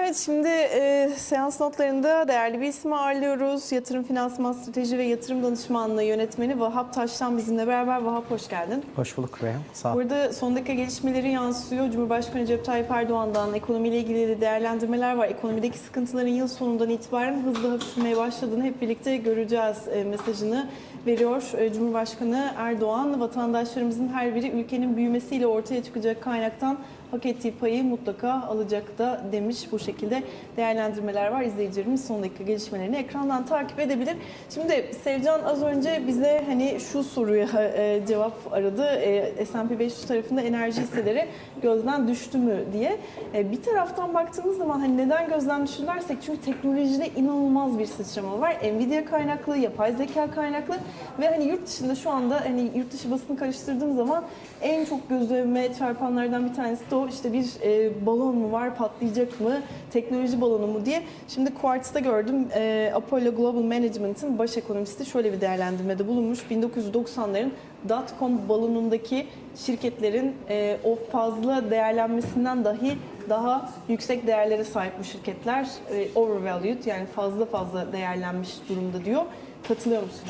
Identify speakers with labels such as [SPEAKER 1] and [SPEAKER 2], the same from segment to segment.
[SPEAKER 1] Evet şimdi e, seans notlarında değerli bir ismi ağırlıyoruz. Yatırım Finansman Strateji ve Yatırım Danışmanlığı Yönetmeni Vahap Taş'tan bizimle beraber. Vahap hoş geldin.
[SPEAKER 2] Hoş bulduk Reyhan. Sağ ol.
[SPEAKER 1] Burada son dakika gelişmeleri yansıyor. Cumhurbaşkanı Recep Tayyip Erdoğan'dan ekonomiyle ilgili de değerlendirmeler var. Ekonomideki sıkıntıların yıl sonundan itibaren hızlı hafiflemeye başladığını hep birlikte göreceğiz e, mesajını veriyor. E, Cumhurbaşkanı Erdoğan vatandaşlarımızın her biri ülkenin büyümesiyle ortaya çıkacak kaynaktan hak ettiği payı mutlaka alacak da demiş. Bu şekilde değerlendirmeler var. İzleyicilerimiz son dakika gelişmelerini ekrandan takip edebilir. Şimdi Sevcan az önce bize hani şu soruya e, cevap aradı. E, S&P 500 tarafında enerji hisseleri gözden düştü mü diye. E, bir taraftan baktığımız zaman hani neden gözden düştü dersek çünkü teknolojide inanılmaz bir sıçrama var. Nvidia kaynaklı, yapay zeka kaynaklı ve hani yurt dışında şu anda hani yurt dışı basını karıştırdığım zaman en çok gözüme çarpanlardan bir tanesi de o işte bir e, balon mu var patlayacak mı teknoloji balonu mu diye. Şimdi Quartz'ta gördüm e, Apollo Global Management'ın baş ekonomisti şöyle bir değerlendirmede bulunmuş. 1990'ların dot-com balonundaki şirketlerin e, o fazla değerlenmesinden dahi daha yüksek değerlere sahip bu şirketler. E, overvalued yani fazla fazla değerlenmiş durumda diyor. Katılıyor musun?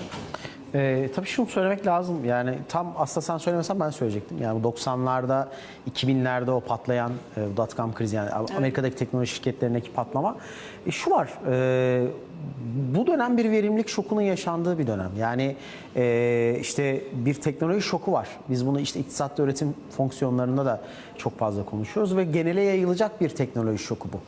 [SPEAKER 2] Ee, tabii şunu söylemek lazım. Yani tam aslında sen söylemesen ben söyleyecektim. Yani bu 90'larda, 2000'lerde o patlayan e, dot-com krizi yani Amerika'daki teknoloji şirketlerindeki patlama. E, şu var. e, bu dönem bir verimlilik şokunun yaşandığı bir dönem. Yani e, işte bir teknoloji şoku var. Biz bunu işte iktisatta üretim fonksiyonlarında da çok fazla konuşuyoruz ve genele yayılacak bir teknoloji şoku bu.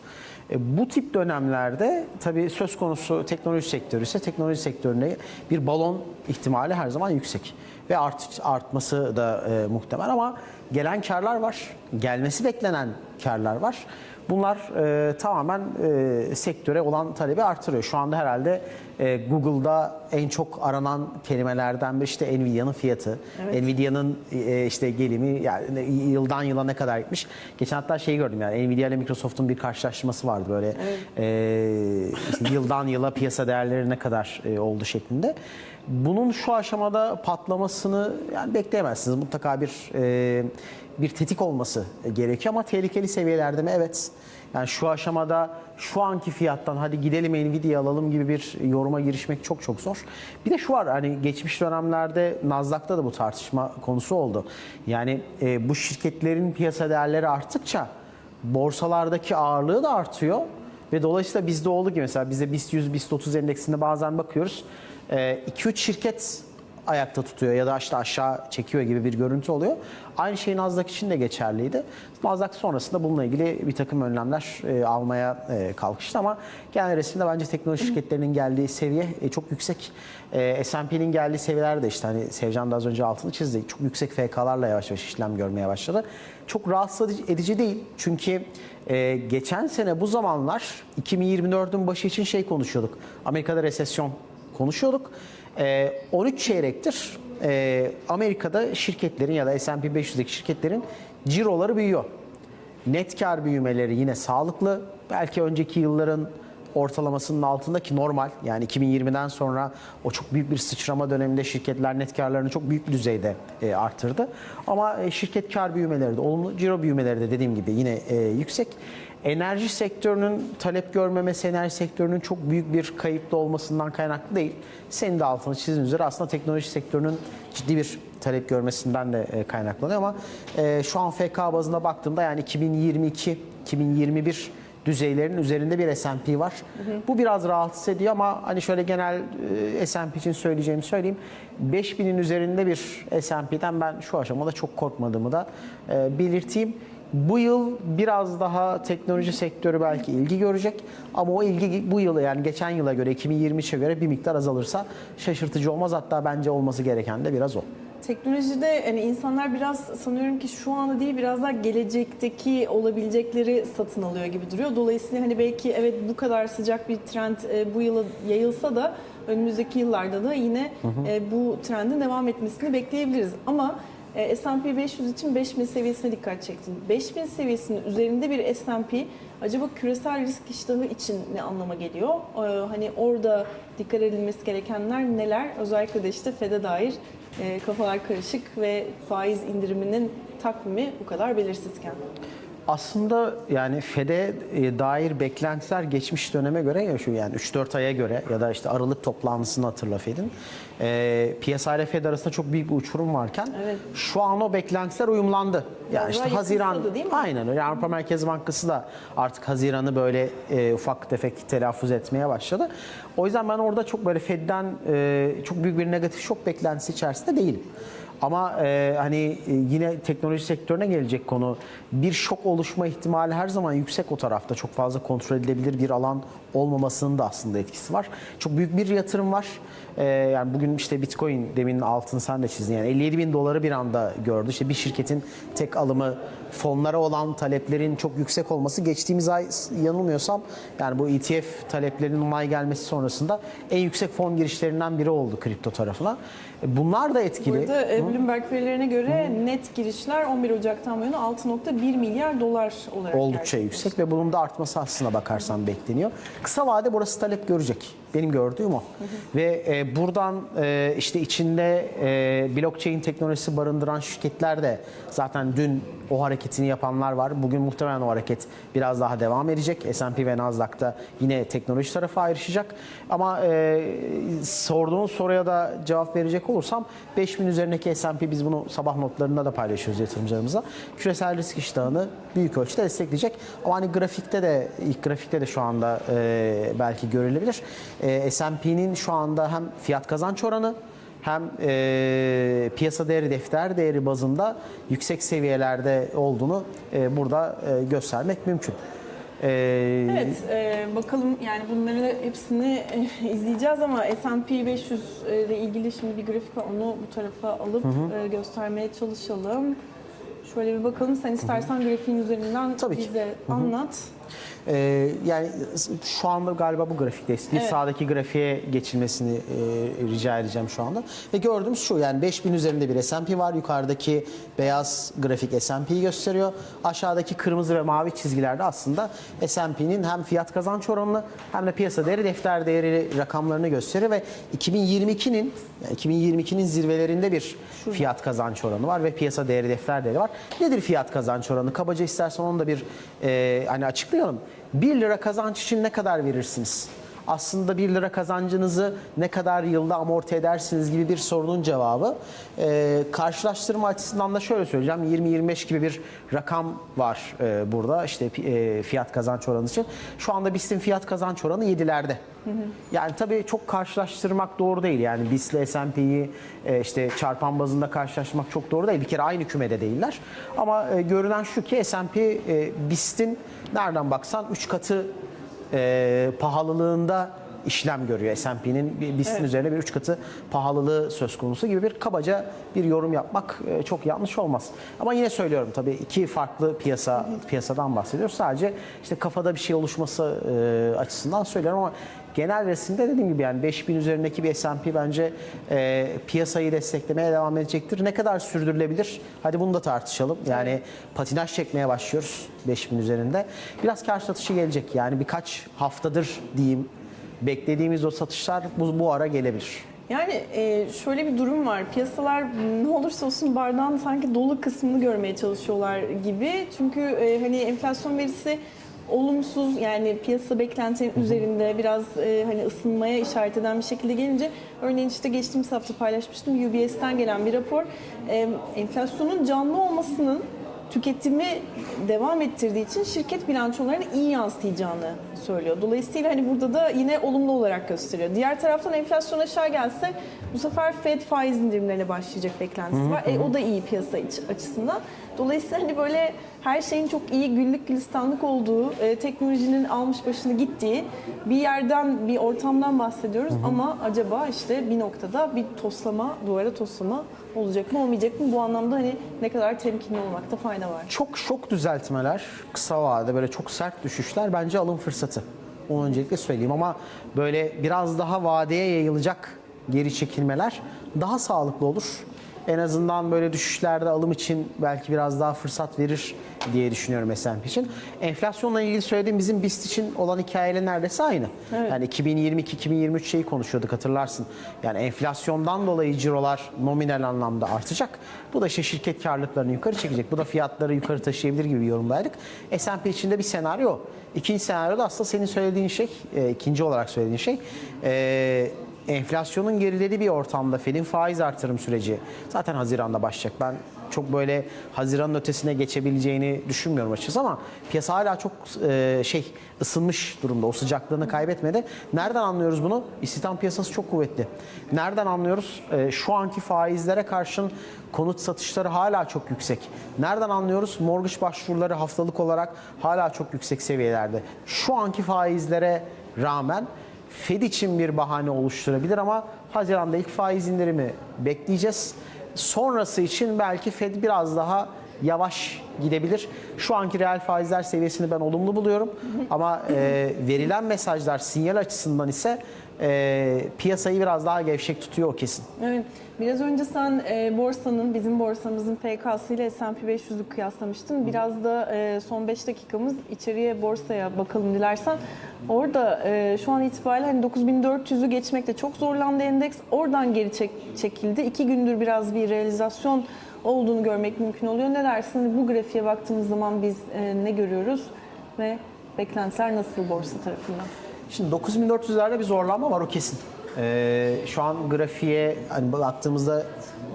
[SPEAKER 2] E, Bu tip dönemlerde tabii söz konusu teknoloji sektörü ise teknoloji sektöründe bir balon ihtimali her zaman yüksek. Ve art, artması da e, muhtemel ama gelen karlar var. Gelmesi beklenen karlar var. Bunlar e, tamamen e, sektöre olan talebi artırıyor. Şu anda herhalde e, Google'da en çok aranan kelimelerden biri işte Nvidia'nın fiyatı. Nvidia'nın e, işte gelimi yani yıldan yıla ne kadar gitmiş. Geçen hatta şey gördüm yani Nvidia ile Microsoft'un bir karşılaştırması vardı böyle. E, işte yıldan yıla piyasa değerleri ne kadar e, oldu şeklinde. Bunun şu aşamada patlamasını yani bekleyemezsiniz. Mutlaka bir e, bir tetik olması gerekiyor ama tehlikeli seviyelerde mi? Evet. Yani şu aşamada şu anki fiyattan hadi gidelim Nvidia alalım gibi bir yoruma girişmek çok çok zor. Bir de şu var hani geçmiş dönemlerde Nasdaq'ta da bu tartışma konusu oldu. Yani e, bu şirketlerin piyasa değerleri arttıkça borsalardaki ağırlığı da artıyor. Ve dolayısıyla bizde olduğu gibi mesela bizde BIST 100, BIST 30 endeksinde bazen bakıyoruz. 2-3 şirket ayakta tutuyor ya da işte aşağı çekiyor gibi bir görüntü oluyor. Aynı şey Nasdaq için de geçerliydi. Nasdaq sonrasında bununla ilgili bir takım önlemler e, almaya e, kalkıştı ama genel resimde bence teknoloji şirketlerinin geldiği seviye e, çok yüksek. E, S&P'nin geldiği seviyeler de işte hani Sevcan da az önce altını çizdi. Çok yüksek FK'larla yavaş yavaş işlem görmeye başladı. Çok rahatsız edici değil. Çünkü e, geçen sene bu zamanlar 2024'ün başı için şey konuşuyorduk. Amerika'da resesyon konuşuyorduk. Ee, 13 çeyrektir e, Amerika'da şirketlerin ya da S&P 500'deki şirketlerin ciroları büyüyor. Net kar büyümeleri yine sağlıklı. Belki önceki yılların ortalamasının altında ki normal. Yani 2020'den sonra o çok büyük bir sıçrama döneminde şirketler net karlarını çok büyük bir düzeyde e, arttırdı. Ama e, şirket kar büyümeleri de olumlu, ciro büyümeleri de dediğim gibi yine e, yüksek. Enerji sektörünün talep görmemesi, enerji sektörünün çok büyük bir kayıpta olmasından kaynaklı değil. Senin de altını çizdiğin üzere aslında teknoloji sektörünün ciddi bir talep görmesinden de e, kaynaklanıyor ama e, şu an FK bazında baktığımda yani 2022-2021 düzeylerin üzerinde bir S&P var. Bu biraz rahatsız ediyor ama hani şöyle genel e, S&P için söyleyeceğimi söyleyeyim. 5000'in üzerinde bir S&P'den ben şu aşamada çok korkmadığımı da e, belirteyim. Bu yıl biraz daha teknoloji sektörü belki ilgi görecek ama o ilgi bu yıl yani geçen yıla göre 2023'e göre bir miktar azalırsa şaşırtıcı olmaz. Hatta bence olması gereken de biraz o.
[SPEAKER 1] Teknolojide hani insanlar biraz sanıyorum ki şu anda değil biraz daha gelecekteki olabilecekleri satın alıyor gibi duruyor. Dolayısıyla hani belki evet bu kadar sıcak bir trend e, bu yıla yayılsa da önümüzdeki yıllarda da yine e, bu trendin devam etmesini bekleyebiliriz. Ama e, S&P 500 için 5000 seviyesine dikkat çektin. 5000 seviyesinin üzerinde bir S&P acaba küresel risk iştahı için ne anlama geliyor? E, hani orada dikkat edilmesi gerekenler neler? Özellikle de işte FED'e dair e, kafalar karışık ve faiz indiriminin takvimi bu kadar belirsizken.
[SPEAKER 2] Aslında yani FED'e e, dair beklentiler geçmiş döneme göre yaşıyor. Yani 3-4 aya göre ya da işte Aralık toplantısını hatırla FED'in. E, piyasa ile FED arasında çok büyük bir uçurum varken
[SPEAKER 1] Evet.
[SPEAKER 2] şu an o beklentiler uyumlandı. Yani
[SPEAKER 1] Biraz
[SPEAKER 2] işte Haziran
[SPEAKER 1] değil mi?
[SPEAKER 2] aynen öyle. Avrupa Merkez Bankası da artık Haziran'ı böyle e, ufak tefek telaffuz etmeye başladı. O yüzden ben orada çok böyle Fed'den e, çok büyük bir negatif şok beklentisi içerisinde değilim. Ama e, hani e, yine teknoloji sektörüne gelecek konu bir şok oluşma ihtimali her zaman yüksek o tarafta. Çok fazla kontrol edilebilir bir alan olmamasının da aslında etkisi var. Çok büyük bir yatırım var. E, yani bugün işte Bitcoin demin altını sen de çizdin. Yani 57 bin doları bir anda gördü. İşte bir şirketin tek alımı fonlara olan taleplerin çok yüksek olması geçtiğimiz ay yanılmıyorsam yani bu ETF taleplerinin onay gelmesi sonrasında en yüksek fon girişlerinden biri oldu kripto tarafına. E, Bunlar da etkili.
[SPEAKER 1] Burada e, Bloomberg verilerine göre net girişler 11 Ocak'tan bu yana 6.1 milyar dolar olarak
[SPEAKER 2] oldukça
[SPEAKER 1] gerçekleşti.
[SPEAKER 2] yüksek ve bunun da artması aslına bakarsan bekleniyor. Kısa vade burası talep görecek. Benim gördüğüm o. Ve e, buradan e, işte içinde e, blockchain teknolojisi barındıran şirketler de zaten dün o hareketini yapanlar var. Bugün muhtemelen o hareket biraz daha devam edecek. S&P ve Nasdaq'ta yine teknoloji tarafı ayrışacak. Ama e, sorduğunuz soruya da cevap verecek olursam 5000 üzerindeki S&P biz bunu sabah notlarında da paylaşıyoruz yatırımcılarımıza. Küresel risk iştahını büyük ölçüde destekleyecek. Ama hani grafikte de ilk grafikte de şu anda e, belki görülebilir. E, S&P'nin şu anda hem fiyat kazanç oranı hem e, piyasa değeri defter değeri bazında yüksek seviyelerde olduğunu e, burada e, göstermek mümkün. E,
[SPEAKER 1] Evet, e, bakalım yani bunları hepsini e, izleyeceğiz ama S&P 500 ile ilgili şimdi bir grafik var. Onu bu tarafa alıp e, göstermeye çalışalım. Şöyle bir bakalım. Sen istersen grafiğin üzerinden
[SPEAKER 2] Tabii ki.
[SPEAKER 1] bize anlat.
[SPEAKER 2] Ee, yani şu anda galiba bu grafikteyiz. Bir
[SPEAKER 1] Evet.
[SPEAKER 2] sağdaki grafiğe geçilmesini e, rica edeceğim şu anda. Ve gördüğümüz şu yani 5000 üzerinde bir S&P var. Yukarıdaki beyaz grafik S&P'yi gösteriyor. Aşağıdaki kırmızı ve mavi çizgilerde aslında S&P'nin hem fiyat kazanç oranını hem de piyasa değeri defter değeri rakamlarını gösteriyor ve 2022'nin yani 2022'nin zirvelerinde bir fiyat kazanç oranı var ve piyasa değeri defter değeri var. Nedir fiyat kazanç oranı? Kabaca istersen onu da bir e, hani açıklayalım. 1 lira kazanç için ne kadar verirsiniz? Aslında 1 lira kazancınızı ne kadar yılda amorti edersiniz gibi bir sorunun cevabı. E, karşılaştırma açısından da şöyle söyleyeceğim. 20-25 gibi bir rakam var e, burada işte e, fiyat kazanç oranı için. Şu anda BIST'in fiyat kazanç oranı 7'lerde. Yani tabii çok karşılaştırmak doğru değil. Yani BIST ile S&P'yi e, işte çarpan bazında karşılaştırmak çok doğru değil. Bir kere aynı kümede değiller. Ama e, görünen şu ki S&P e, BIST'in nereden baksan 3 katı e, pahalılığında işlem görüyor S&P'nin BIST'in üzerine bir 3 katı pahalılığı söz konusu gibi bir kabaca bir yorum yapmak e, çok yanlış olmaz. Ama yine söylüyorum tabii iki farklı piyasa piyasadan bahsediyoruz. Sadece işte kafada bir şey oluşması e, açısından söylüyorum ama genel resimde dediğim gibi yani 5000 üzerindeki bir S&P bence e, piyasayı desteklemeye devam edecektir. Ne kadar sürdürülebilir? Hadi bunu da tartışalım. Yani patinaj çekmeye başlıyoruz 5000 üzerinde. Biraz kar satışı gelecek. Yani birkaç haftadır diyeyim beklediğimiz o satışlar bu, bu ara gelebilir.
[SPEAKER 1] Yani e, şöyle bir durum var. Piyasalar ne olursa olsun bardağın sanki dolu kısmını görmeye çalışıyorlar gibi. Çünkü e, hani enflasyon verisi olumsuz yani piyasa beklentinin üzerinde biraz e, hani ısınmaya işaret eden bir şekilde gelince örneğin işte geçtiğimiz hafta paylaşmıştım UBS'ten gelen bir rapor e, enflasyonun canlı olmasının tüketimi devam ettirdiği için şirket bilançolarını iyi yansıtacağını söylüyor. Dolayısıyla hani burada da yine olumlu olarak gösteriyor. Diğer taraftan enflasyon aşağı gelse bu sefer Fed faiz indirimlerine başlayacak beklentisi var. E, o da iyi piyasa açısından. Dolayısıyla hani böyle her şeyin çok iyi güllük gülistanlık olduğu, e, teknolojinin almış başını gittiği bir yerden, bir ortamdan bahsediyoruz. Ama acaba işte bir noktada bir toslama, duvara toslama olacak mı olmayacak mı? Bu anlamda hani ne kadar temkinli olmakta fayda var.
[SPEAKER 2] Çok şok düzeltmeler, kısa vadede böyle çok sert düşüşler bence alım fırsatı. Onu öncelikle söyleyeyim ama böyle biraz daha vadeye yayılacak geri çekilmeler daha sağlıklı olur. En azından böyle düşüşlerde alım için belki biraz daha fırsat verir diye düşünüyorum S&P için. Enflasyonla ilgili söylediğim bizim BIST için olan hikayeyle neredeyse aynı. Yani 2022-2023 şeyi konuşuyorduk hatırlarsın. Yani enflasyondan dolayı cirolar nominal anlamda artacak. Bu da işte şirket karlılıklarını yukarı çekecek. Bu da fiyatları yukarı taşıyabilir gibi yorumlaydık. S&P için de bir senaryo. İkinci senaryo da aslında senin söylediğin şey, e, ikinci olarak söylediğin şey, e, enflasyonun gerilediği bir ortamda Fed'in faiz artırım süreci zaten Haziran'da başlayacak. Ben çok böyle Haziran'ın ötesine geçebileceğini düşünmüyorum açıkçası ama piyasa hala çok e, şey ısınmış durumda. O sıcaklığını kaybetmedi. Nereden anlıyoruz bunu? İstihdam piyasası çok kuvvetli. Nereden anlıyoruz? E, şu anki faizlere karşın konut satışları hala çok yüksek. Nereden anlıyoruz? Mortgage başvuruları haftalık olarak hala çok yüksek seviyelerde. Şu anki faizlere rağmen Fed için bir bahane oluşturabilir ama Haziran'da ilk faiz indirimi bekleyeceğiz. Sonrası için belki Fed biraz daha yavaş gidebilir. Şu anki reel faizler seviyesini ben olumlu buluyorum. Ama e, verilen mesajlar sinyal açısından ise e, piyasayı biraz daha gevşek tutuyor o kesin.
[SPEAKER 1] Evet. Biraz önce sen e, borsanın, bizim borsamızın FK'sı ile S&P 500'ü kıyaslamıştın. Biraz da e, son 5 dakikamız içeriye borsaya bakalım dilersen. Orada e, şu an itibariyle hani 9400'ü geçmekte çok zorlandı endeks. Oradan geri çek- çekildi. İki gündür biraz bir realizasyon olduğunu görmek mümkün oluyor. Ne dersin? Bu grafiğe baktığımız zaman biz e, ne görüyoruz ve beklentiler nasıl borsa tarafından?
[SPEAKER 2] Şimdi 9400'lerde bir zorlanma var o kesin. Ee, şu an grafiğe hani baktığımızda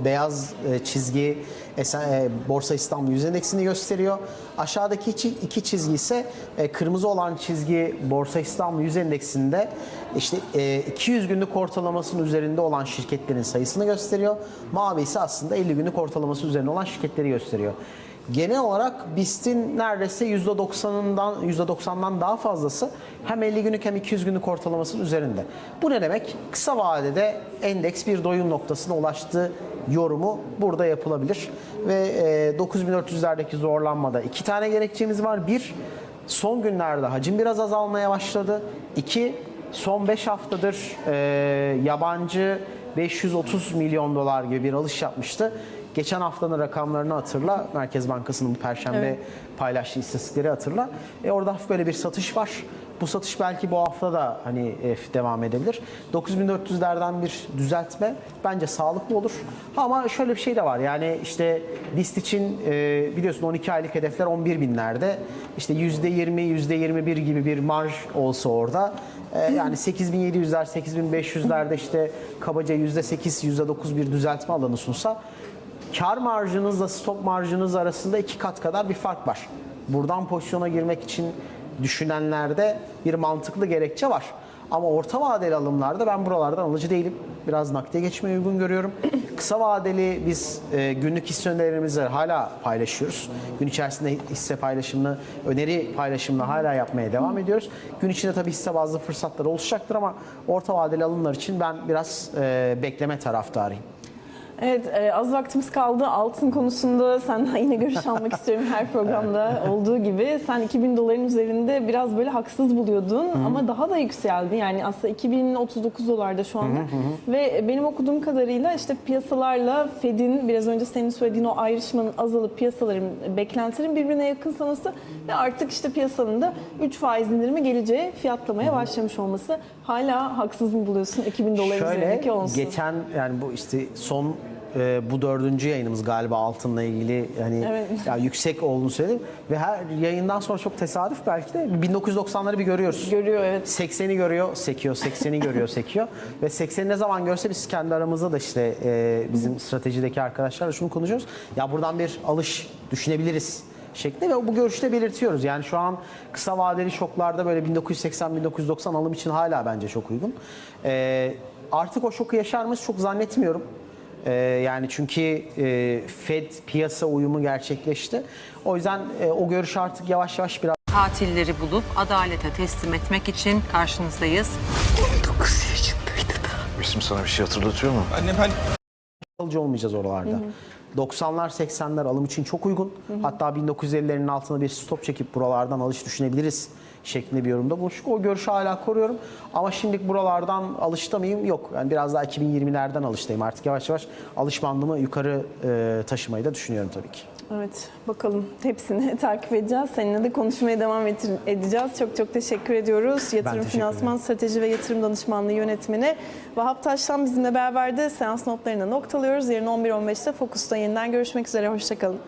[SPEAKER 2] beyaz e, çizgi e, Borsa İstanbul Yüz Endeksini gösteriyor. Aşağıdaki iki, çizgi ise e, kırmızı olan çizgi Borsa İstanbul Yüz Endeksinde işte e, 200 günlük ortalamasının üzerinde olan şirketlerin sayısını gösteriyor. Mavi ise aslında 50 günlük ortalaması üzerinde olan şirketleri gösteriyor. Genel olarak BIST'in neredeyse %90'ından %90'dan daha fazlası hem 50 günlük hem 200 günlük ortalamasının üzerinde. Bu ne demek? Kısa vadede endeks bir doyum noktasına ulaştığı yorumu burada yapılabilir. Ve e, 9400'lerdeki zorlanmada iki tane gerekçemiz var. Bir, son günlerde hacim biraz azalmaya başladı. İki, son 5 haftadır e, yabancı 530 milyon dolar gibi bir alış yapmıştı. Geçen haftanın rakamlarını hatırla. Merkez Bankası'nın bu perşembe
[SPEAKER 1] Evet.
[SPEAKER 2] paylaştığı istatistikleri hatırla. E orada hafif böyle bir satış var. Bu satış belki bu hafta da hani e, devam edebilir. 9400'lerden bir düzeltme bence sağlıklı olur. Ama şöyle bir şey de var. Yani işte BIST için e, biliyorsun 12 aylık hedefler 11 binlerde. İşte %20, %21 gibi bir marj olsa orada e, yani 8700'ler, 8500'lerde işte kabaca %8, %9 bir düzeltme alanı sunsa kar marjınızla stop marjınız arasında iki kat kadar bir fark var. Buradan pozisyona girmek için düşünenlerde bir mantıklı gerekçe var. Ama orta vadeli alımlarda ben buralardan alıcı değilim. Biraz nakde geçmeyi uygun görüyorum. Kısa vadeli biz e, günlük hisse önerilerimizi hala paylaşıyoruz. Gün içerisinde hisse paylaşımını, öneri paylaşımını hala yapmaya devam ediyoruz. Gün içinde tabii hisse bazlı fırsatlar oluşacaktır ama orta vadeli alımlar için ben biraz e, bekleme taraftarıyım.
[SPEAKER 1] Evet, e, az vaktimiz kaldı. Altın konusunda senden yine görüş almak istiyorum her programda olduğu gibi. Sen 2000 doların üzerinde biraz böyle haksız buluyordun ama daha da yükseldi. Yani aslında 2039 dolarda şu anda. Ve benim okuduğum kadarıyla işte piyasalarla Fed'in biraz önce senin söylediğin o ayrışmanın azalıp piyasaların beklentilerin birbirine yakın sanması ve artık işte piyasanın da 3 faiz indirimi geleceği fiyatlamaya başlamış olması. Hala haksız mı buluyorsun 2000 doların
[SPEAKER 2] Şöyle
[SPEAKER 1] üzerindeki olsun?
[SPEAKER 2] geçen yani bu işte son e, bu dördüncü yayınımız galiba altınla ilgili yani
[SPEAKER 1] Evet.
[SPEAKER 2] ya yüksek olduğunu söyledim ve her yayından sonra çok tesadüf belki de 1990'ları bir görüyoruz.
[SPEAKER 1] Görüyor evet.
[SPEAKER 2] 80'i görüyor, sekiyor. 80'i görüyor, sekiyor. Ve 80'i ne zaman görse biz kendi aramızda da işte e, bizim stratejideki arkadaşlarla şunu konuşuyoruz. Ya buradan bir alış düşünebiliriz şeklinde ve bu görüşte belirtiyoruz. Yani şu an kısa vadeli şoklarda böyle 1980-1990 alım için hala bence çok uygun. E, artık o şoku yaşar mıyız çok zannetmiyorum. E, yani çünkü e, Fed piyasa uyumu gerçekleşti. O yüzden e, o görüş artık yavaş yavaş biraz
[SPEAKER 3] katilleri bulup adalete teslim etmek için karşınızdayız.
[SPEAKER 4] İsim sana bir şey hatırlatıyor mu?
[SPEAKER 5] Anne ben
[SPEAKER 2] alıcı olmayacağız oralarda. 90'lar 80'ler alım için çok uygun. Hatta 1950'lerin altına bir stop çekip buralardan alış düşünebiliriz şeklinde bir yorumda buluştuk. O görüşü hala koruyorum. Ama şimdilik buralardan alışta mıyım? Yok. Yani biraz daha 2020'lerden alıştayım. Artık yavaş yavaş alış bandımı yukarı e, taşımayı da düşünüyorum tabii ki.
[SPEAKER 1] Evet, bakalım hepsini takip edeceğiz. Seninle de konuşmaya devam edeceğiz. Çok çok teşekkür ediyoruz. Yatırım
[SPEAKER 2] teşekkür
[SPEAKER 1] Finansman
[SPEAKER 2] ederim.
[SPEAKER 1] Strateji ve Yatırım Danışmanlığı Yönetmeni Vahap Taş'tan bizimle beraberdi. Seans notlarını noktalıyoruz. Yarın 11.15'te Fokus'ta yeniden görüşmek üzere. Hoşçakalın.